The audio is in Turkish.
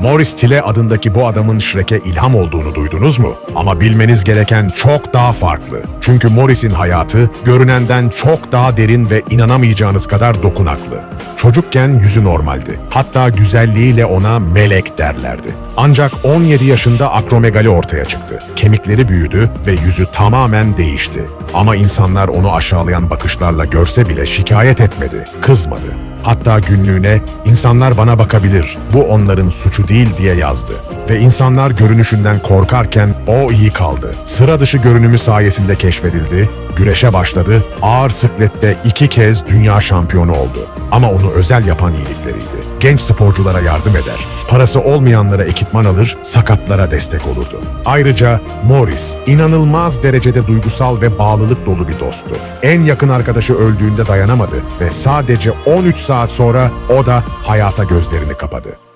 Morris Tille adındaki bu adamın Shrek'e ilham olduğunu duydunuz mu? Ama bilmeniz gereken çok daha farklı. Çünkü Morris'in hayatı görünenden çok daha derin ve inanamayacağınız kadar dokunaklı. Çocukken yüzü normaldi. Hatta güzelliğiyle ona melek derlerdi. Ancak 17 yaşında akromegali ortaya çıktı. Kemikleri büyüdü ve yüzü tamamen değişti. Ama insanlar onu aşağılayan bakışlarla görse bile şikayet etmedi, kızmadı. Hatta günlüğüne insanlar bana bakabilir, bu onların suçu değil diye yazdı. Ve insanlar görünüşünden korkarken o iyi kaldı. Sıra dışı görünümü sayesinde keşfedildi, güreşe başladı, ağır siklette iki kez dünya şampiyonu oldu. Ama onu özel yapan iyilikleriydi. Genç sporculara yardım eder, parası olmayanlara ekipman alır, sakatlara destek olurdu. Ayrıca Morris inanılmaz derecede duygusal ve bağlılık dolu bir dosttu. En yakın arkadaşı öldüğünde dayanamadı ve sadece 13 saat sonra o da hayata gözlerini kapadı.